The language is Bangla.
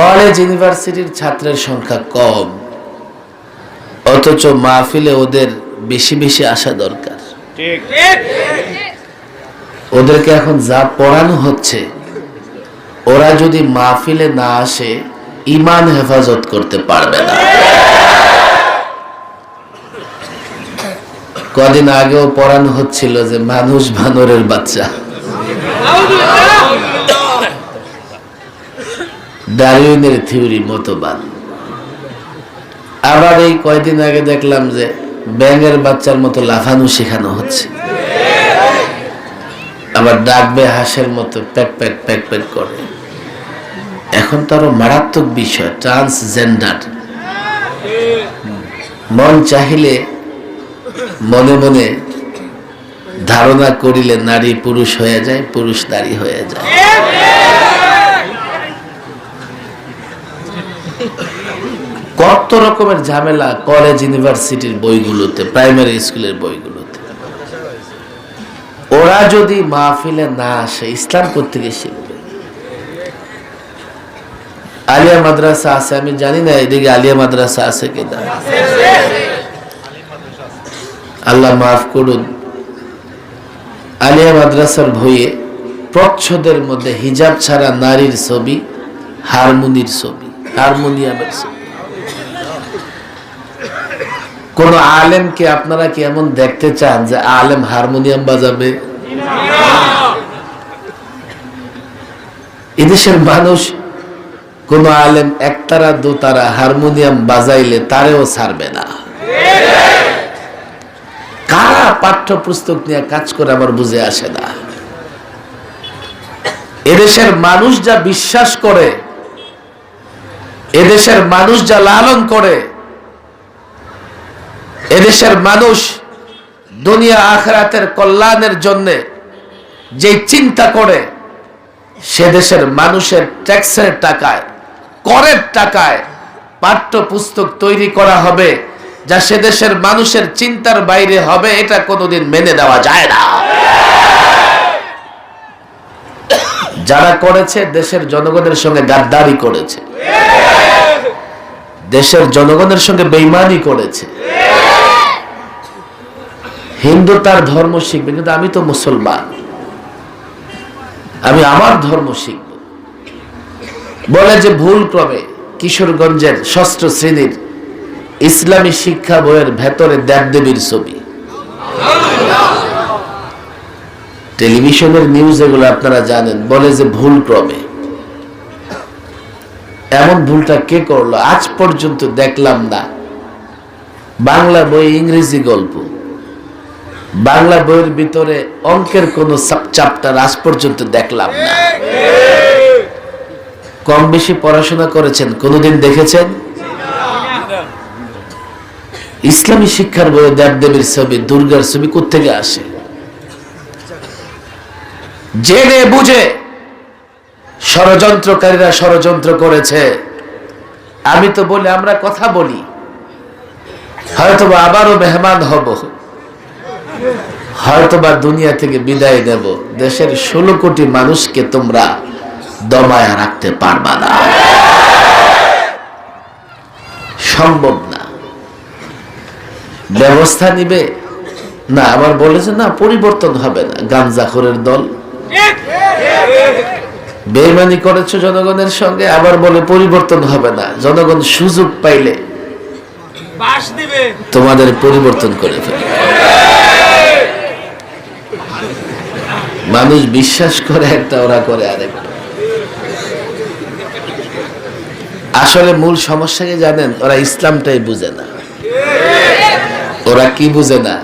কলেজ ইউনিভার্সিটির ছাত্রের সংখ্যা কম। অথচ মাহফিলে ওদের বেশি বেশি আসা দরকার। ওদেরকে এখন যা পড়ানো হচ্ছে ওরা যদি মাহফিলে না আসে ইমান হেফাজত করতে পারবে না। কদিন আগেও পড়ানো হচ্ছিল যে মানুষ বানরের বাচ্চা। ডারউইনের থিওরি মতবাদ। আবার এই কয়দিন আগে দেখলাম যে ব্যাঙের বাচ্চার মতো লাফানো শেখানো হচ্ছে। আবার ডাকবে হাঁসের মতো প্যাক প্যাক প্যাক প্যাক করে। এখন তো আরও মারাত্মক বিষয় ট্রান্সজেন্ডার মন চাহিলে মনে মনে ধারণা করিলে নারী পুরুষ হয়ে যায়, পুরুষ নারী হয়ে যায়। কত রকমের ঝামেলা কলেজ ইউনিভার্সিটির বইগুলোতে প্রাইমারি স্কুলের বইগুলোতে? ওরা যদি মাহফিলে না আসে, ইসলাম থেকে শিখবে? আলিয়া মাদ্রাসা আছে, আমি জানি না, এদিকে আলিয়া মাদ্রাসা আছে কিনা। আল্লাহ মাফ করুন। আলিয়া মাদ্রাসার বইয়ে প্রচ্ছদের মধ্যে হিজাব ছাড়া নারীর ছবি, হারমোনির ছবি। হারমোনিয়ামের কোন আলেমকে আপনারা কি এমন দেখতে চান যে আলেম হারমোনিয়াম বাজাবে? এদেশের মানুষ কোন আলেম একতারা, দোতারা হারমোনিয়াম বাজাইলে তারেও ছাড়বে না। কারা পাঠ্যপুস্তক নিয়ে কাজ করে আমার বুঝে আসে না। এদেশের মানুষ যা বিশ্বাস করে এদেশের মানুষ যা লালন করে, এদেশের মানুষ দুনিয়া আখরাতের কল্যাণের জন্য যে চিন্তা করে, সে দেশের মানুষের ট্যাক্সের টাকায়, করের টাকায় পাঠ্যপুস্তক তৈরি করা হবে, যা সে দেশের মানুষের চিন্তার বাইরে হবে, এটা কোনোদিন মেনে নেওয়া যায় না। যারা করেছে, দেশের জনগণের সঙ্গে গাদ্দারি করেছে। দেশের জনগণের সঙ্গে বেইমানি করেছে। হিন্দু তার ধর্ম শিখবে, কিন্তু আমি তো মুসলমান। আমি আমার ধর্ম শিখব। বলে যে ভুল ক্রমে কিশোরগঞ্জের ষষ্ঠ শ্রেণির ইসলামী শিক্ষা বইয়ের ভেতরে দেবদেবীর ছবি। টেলিভিশনের নিউজ এগুলো আপনারা জানেন, বলে যে ভুল ক্রমে এমন ভুলটা কে করল? আজ পর্যন্ত দেখলাম না। বাংলা বই ইংরেজি গল্প। বাংলা বইয়ের ভিতরে অঙ্কের কোন চ্যাপ্টার আজ পর্যন্ত দেখলাম না। কম বেশি পড়াশোনা করেছেন, কোনোদিন দেখেছেন? ইসলামী শিক্ষার বইয়ে দেবদেবীর ছবি, দুর্গার ছবি কোথেকে আসে? জেনে বুঝে ষড়যন্ত্রকারীরা ষড়যন্ত্র করেছে। আমি তো বলি, আমরা কথা বলি। হয়তো বা আবারও মেহমান হব। হয়তো বা দুনিয়া থেকে বিদায় নেব। দেশের ষোলো কোটি মানুষকে তোমরা দমায়া রাখতে পারবা না। সম্ভব না। ব্যবস্থা নিবে? না, আবার বলেছে না, পরিবর্তন হবে না। গাঞ্জাখোরের দল? বেইমানি করেছ জনগণের সঙ্গে আবার বলে পরিবর্তন হবে না। জনগণ সুযোগ পাইলে তোমাদের পরিবর্তন করে ফেলবে মানুষ বিশ্বাস করে একটা ওরা করে আরেকটা আসলে মূল সমস্যা কি জানেন? ওরা ইসলামটাই বুঝে না। ওরা কি বুঝে না?